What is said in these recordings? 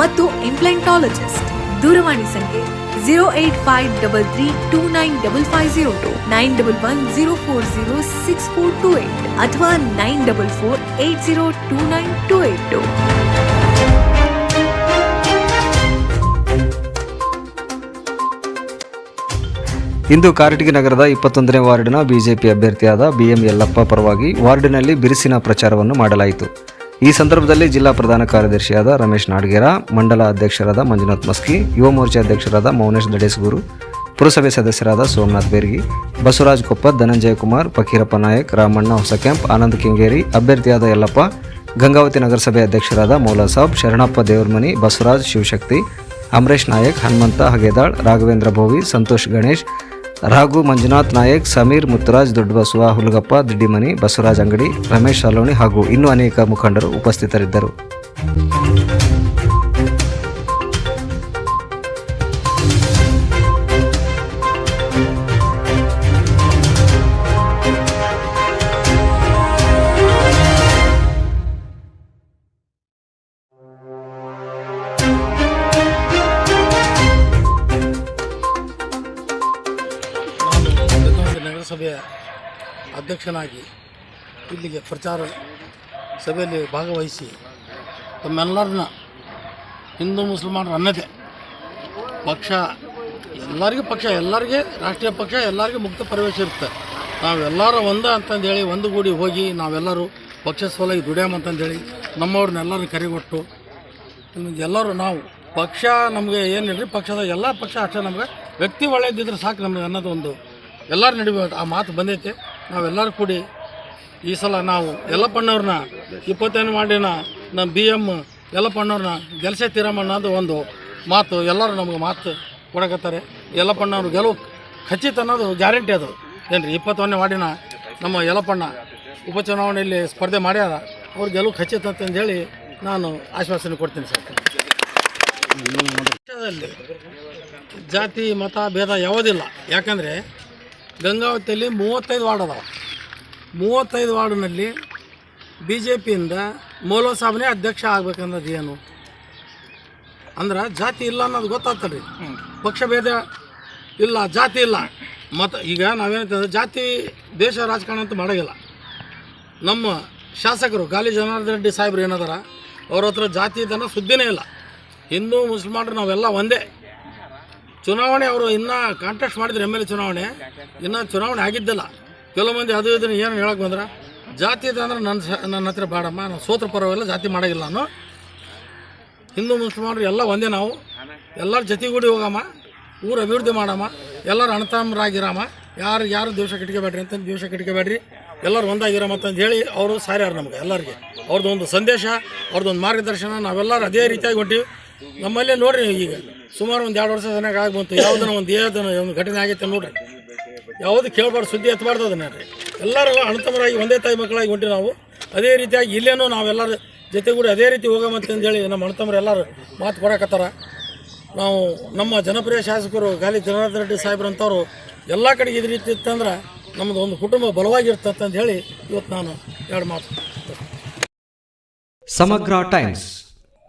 ಮತ್ತು ಇಂಪ್ಲೆಂಟಾಲಜಿಸ್ಟ್ ದೂರವಾಣಿ ಸಂಖ್ಯೆ zero eight five double three two nine double five zero two nine double one zero four zero six four two eight ಅಥವಾ nine double four eight zero two nine two eight two. ಇಂದು ಕಾರಟಗಿ ನಗರದ ಇಪ್ಪತ್ತೊಂದನೇ ವಾರ್ಡಿನ BJP ಅಭ್ಯರ್ಥಿಯಾದ BM Yallappa ಪರವಾಗಿ ವಾರ್ಡಿನಲ್ಲಿ ಬಿರುಸಿನ ಪ್ರಚಾರವನ್ನು ಮಾಡಲಾಯಿತು. ಈ ಸಂದರ್ಭದಲ್ಲಿ ಜಿಲ್ಲಾ ಪ್ರಧಾನ ಕಾರ್ಯದರ್ಶಿಯಾದ ರಮೇಶ್ ನಾಡ್ಗೇರ, ಮಂಡಲ ಅಧ್ಯಕ್ಷರಾದ ಮಂಜುನಾಥ್ ಮಸ್ಕಿ, ಯುವ ಮೋರ್ಚಾ ಅಧ್ಯಕ್ಷರಾದ ಮೌನೇಶ್ ದಡೇಸ್ಗೂರು ಪುರಸಭೆ ಸದಸ್ಯರಾದ ಸೋಮನಾಥ್ ಬೇರ್ಗಿ, ಬಸವರಾಜ್ ಕೊಪ್ಪ, ಧನಂಜಯ ಕುಮಾರ್, ಫಕೀರಪ್ಪ ನಾಯಕ್, ರಾಮಣ್ಣ ಹೊಸ ಕ್ಯಾಂಪ್ ಆನಂದ್ ಕೆಂಗೇರಿ, ಅಭ್ಯರ್ಥಿಯಾದ ಯಲ್ಲಪ್ಪ, ಗಂಗಾವತಿ ನಗರಸಭೆ ಅಧ್ಯಕ್ಷರಾದ ಮೌಲಾ ಸಾಬ್, ಶರಣಪ್ಪ ದೇವರಮನಿ, ಬಸವರಾಜ್ ಶಿವಶಕ್ತಿ, ಅಮರೇಶ್ ನಾಯಕ್, ಹನುಮಂತ ಹಗೇದಾಳ್, ರಾಘವೇಂದ್ರ ಭೋವಿ, ಸಂತೋಷ್ ಗಣೇಶ್ ರಾಘು, ಮಂಜುನಾಥ್ ನಾಯಕ್, ಸಮೀರ್, ಮುತ್ತುರಾಜ್, ದೊಡ್ಡಬಸವ, ಹುಲಗಪ್ಪ, ದಿಡ್ಡಿಮನಿ, ಬಸವರಾಜ್ ಅಂಗಡಿ, ರಮೇಶ್ ಅಲೋಣಿ ಹಾಗೂ ಇನ್ನೂ ಅನೇಕ ಮುಖಂಡರು ಉಪಸ್ಥಿತರಿದ್ದರು. ನಗರಸಭೆಯ ಅಧ್ಯಕ್ಷನಾಗಿ ಇಲ್ಲಿಗೆ ಪ್ರಚಾರ ಸಭೆಯಲ್ಲಿ ಭಾಗವಹಿಸಿ ತಮ್ಮೆಲ್ಲರನ್ನ ಹಿಂದೂ ಮುಸಲ್ಮಾನರು ಅನ್ನದೇ. ಪಕ್ಷ ಎಲ್ಲರಿಗೂ ಪಕ್ಷ, ಎಲ್ಲರಿಗೆ ರಾಷ್ಟ್ರೀಯ ಪಕ್ಷ, ಎಲ್ಲರಿಗೂ ಮುಕ್ತ ಪ್ರವೇಶ ಇರುತ್ತೆ. ನಾವೆಲ್ಲರೂ ಒಂದ ಅಂತಂದೇಳಿ, ಒಂದು ಗೂಡಿ ಹೋಗಿ ನಾವೆಲ್ಲರೂ ಪಕ್ಷ ಸಲುವಾಗಿ ದುಡಿಯಾಮ ಅಂತಂದೇಳಿ ನಮ್ಮವ್ರನ್ನೆಲ್ಲರೂ ಕರೆಗೊಟ್ಟು ಎಲ್ಲರೂ ನಾವು ಪಕ್ಷ ನಮಗೆ ಏನಿಲ್ಲ ಪಕ್ಷದ ಎಲ್ಲ ಪಕ್ಷ ಅಷ್ಟೇ ನಮಗೆ ವ್ಯಕ್ತಿ ಒಳ್ಳೆಯದಿದ್ರೆ ಸಾಕು ನಮಗೆ ಅನ್ನೋದು ಒಂದು ಎಲ್ಲರ ನಡುವೆ ಆ ಮಾತು ಬಂದೈತೆ. ನಾವೆಲ್ಲರೂ ಕೂಡಿ ಈ ಸಲ ನಾವು ಯಲ್ಲಪ್ಪಣ್ಣವ್ರನ್ನ ಇಪ್ಪತ್ತೈದು ಮಾಡಿನ ನಮ್ಮ ಬಿ ಎಂ ಯಲ್ಲಪ್ಪಣ್ಣವ್ರನ್ನ ಗೆಲ್ಸೇ ತೀರಮ್ಮ ಅನ್ನೋದು ಒಂದು ಮಾತು. ಎಲ್ಲರೂ ನಮಗೆ ಮಾತು ಕೊಡಕತ್ತಾರೆ. ಯಲ್ಲಪ್ಪಣ್ಣವ್ರ ಗೆಲುವು ಖಚಿತ ಅನ್ನೋದು ಗ್ಯಾರಂಟಿ ಅದು. ಏನು ರೀ ಇಪ್ಪತ್ತೊಂದನೇ ವಾರ್ಡಿನ ನಮ್ಮ ಯಲ್ಲಪ್ಪಣ್ಣ ಉಪಚುನಾವಣೆಯಲ್ಲಿ ಸ್ಪರ್ಧೆ ಮಾಡ್ಯಾರ. ಅವ್ರ ಗೆಲುವು ಖಚಿತ ಅಂತಂದೇಳಿ ನಾನು ಆಶ್ವಾಸನೆ ಕೊಡ್ತೀನಿ ಸರ್. ಜಾತಿ, ಮತ, ಭೇದ ಯಾವುದಿಲ್ಲ. ಯಾಕಂದರೆ ಗಂಗಾವತಿಯಲ್ಲಿ ಮೂವತ್ತೈದು ವಾರ್ಡ್ ಅದಾವ. ಮೂವತ್ತೈದು ವಾರ್ಡ್ನಲ್ಲಿ ಬಿ ಜೆ ಪಿಯಿಂದ ಮೌಲೋ ಸಾಬ್ನೇ ಅಧ್ಯಕ್ಷ ಆಗ್ಬೇಕನ್ನೋದು ಏನು? ಅಂದ್ರೆ ಜಾತಿ ಇಲ್ಲ ಅನ್ನೋದು ಗೊತ್ತಾಗ್ತದೆ. ರೀ ಪಕ್ಷ ಭೇದ ಇಲ್ಲ, ಜಾತಿ ಇಲ್ಲ. ಮತ್ತು ಈಗ ನಾವೇನಂತಂದ್ರೆ ಜಾತಿ, ದೇಶ, ರಾಜಕಾರಣ ಅಂತ ಮಾಡೋಂಗಿಲ್ಲ. ನಮ್ಮ ಶಾಸಕರು ಗಾಲಿ ಜನಾರ್ದನ್ ರೆಡ್ಡಿ ಸಾಹೇಬ್ರು ಏನದಾರ ಅವ್ರ ಹತ್ರ ಜಾತಿ ಇದನ್ನ ಸುದ್ದಿನೇ ಇಲ್ಲ. ಹಿಂದೂ ಮುಸಲ್ಮಾನರು ನಾವೆಲ್ಲ ಒಂದೇ. ಚುನಾವಣೆ ಅವರು ಇನ್ನೂ ಕಾಂಟೆಸ್ಟ್ ಮಾಡಿದ್ರು ಎಂ ಎಲ್ ಎ ಚುನಾವಣೆ. ಇನ್ನೂ ಚುನಾವಣೆ ಆಗಿದ್ದಿಲ್ಲ. ಕೆಲವು ಮಂದಿ ಅದು ಇದನ್ನು ಏನು ಹೇಳಕ್ಕೆ ಬಂದ್ರೆ, ಜಾತಿ ಇದೆ ಅಂದ್ರೆ ನನ್ನ ನನ್ನ ಹತ್ರ ಬೇಡಮ್ಮ, ನಾನು ಸೋತ್ರ ಪರವಾಗಿಲ್ಲ, ಜಾತಿ ಮಾಡೋಂಗಿಲ್ಲ ನಾನು. ಹಿಂದೂ ಮುಸ್ಲಿಮರು ಎಲ್ಲ ಒಂದೇ ನಾವು. ಎಲ್ಲರ ಜೊತೆಗೂಡಿ ಹೋಗಮ್ಮ, ಊರು ಅಭಿವೃದ್ಧಿ ಮಾಡಮ್ಮ, ಎಲ್ಲರೂ ಅಣತಾಮರಾಗಿರಮ್ಮ. ಯಾರು ಯಾರು ದಿವಸ ಕಟ್ಕೋಬೇಡ್ರಿ ಅಂತಂದು ದ್ವೇಷ ಕಟ್ಕೋಬೇಡ್ರಿ ಎಲ್ಲರೂ ಒಂದಾಗಿರಮ್ಮ ಅಂತಂದು ಹೇಳಿ ಅವರು ಸಾರ್ಯಾರು ನಮ್ಗೆ ಎಲ್ಲರಿಗೆ. ಅವ್ರದ್ದು ಒಂದು ಸಂದೇಶ ಅವ್ರದ್ದೊಂದು ಮಾರ್ಗದರ್ಶನ ನಾವೆಲ್ಲರೂ ಅದೇ ರೀತಿಯಾಗಿ ಹೊಂಟೀವಿ. ನಮ್ಮಲ್ಲೇ ನೋಡ್ರಿ ಈಗ. ಸುಮಾರು ಒಂದು ಎರಡು ವರ್ಷ ಆಗಿ ಬಂತು. ಯಾವುದನ್ನ ಒಂದು ಏದನ ಒಂದು ಘಟನೆ ಆಗೈತೆ ನೋಡ್ರಿ. ಯಾವುದು ಕೇಳಬಾರ್ದು, ಸುದ್ದಿ ಎತ್ತಬಾರ್ದು ಅದನ್ನ ರೀ. ಎಲ್ಲರೂ ಅಣ್ಣತಮ್ಮರಾಗಿ ಒಂದೇ ತಾಯಿ ಮಕ್ಕಳಾಗಿ ಹೊಂಟಿ ನಾವು. ಅದೇ ರೀತಿಯಾಗಿ ಇಲ್ಲೇನೂ ನಾವೆಲ್ಲರ ಜೊತೆಗೂಡಿ ಅದೇ ರೀತಿ ಅಂತಂದೇಳಿ ನಮ್ಮ ಅಣ್ಣತಮ್ಮರು ಎಲ್ಲರೂ ಮಾತು ಕೊಡಕತ್ತಾರ. ನಾವು ನಮ್ಮ ಜನಪ್ರಿಯ ಶಾಸಕರು ಗಾಲಿ ಜನಾರ್ದನ ರೆಡ್ಡಿ ಸಾಹೇಬ್ರಂಥವ್ರು ಎಲ್ಲ ಕಡೆಗೆ ಇದೇ ರೀತಿ ಇತ್ತಂದ್ರೆ ನಮ್ಮದು ಒಂದು ಕುಟುಂಬ ಬಲವಾಗಿರ್ತಂತ ಹೇಳಿ ಇವತ್ತು ನಾನು ಎರಡು ಮಾತು. ಸಮಗ್ರ ಟೈಮ್ಸ್.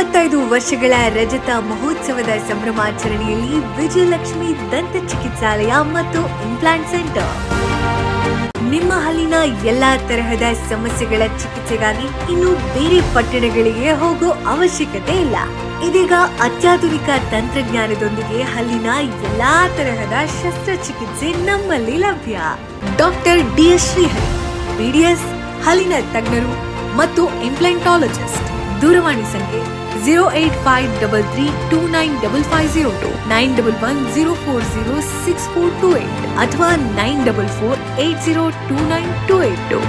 ಇಪ್ಪತ್ತೈದು ವರ್ಷಗಳ ರಜತ ಮಹೋತ್ಸವದ ಸಂಭ್ರಮಾಚರಣೆಯಲ್ಲಿ ವಿಜಯಲಕ್ಷ್ಮಿ ದಂತ ಚಿಕಿತ್ಸಾಲಯ ಮತ್ತು ಇಂಪ್ಲಾಂಟ್ ಸೆಂಟರ್ ನಿಮ್ಮ ಹಲ್ಲಿನ ಎಲ್ಲಾ ತರಹದ ಸಮಸ್ಯೆಗಳ ಚಿಕಿತ್ಸೆಗಾಗಿ ಇನ್ನು ಬೇರೆ ಪಟ್ಟಣಗಳಿಗೆ ಹೋಗೋ ಅವಶ್ಯಕತೆ ಇಲ್ಲ. ಇದೀಗ ಅತ್ಯಾಧುನಿಕ ತಂತ್ರಜ್ಞಾನದೊಂದಿಗೆ ಹಲ್ಲಿನ ಎಲ್ಲಾ ತರಹದ ಶಸ್ತ್ರಚಿಕಿತ್ಸೆ ನಮ್ಮಲ್ಲಿ ಲಭ್ಯ. Doctor D S Shrihari BDS ಹಲ್ಲಿನ ತಜ್ಞರು ಮತ್ತು ಇಂಪ್ಲಾಂಟಾಲಜಿಸ್ಟ್ ದೂರವಾಣಿ ಸಂಖ್ಯೆ zero eight five double three two nine double five zero two nine double one zero four zero six four two eight ಅಥವಾ nine double four eight zero two nine two eight two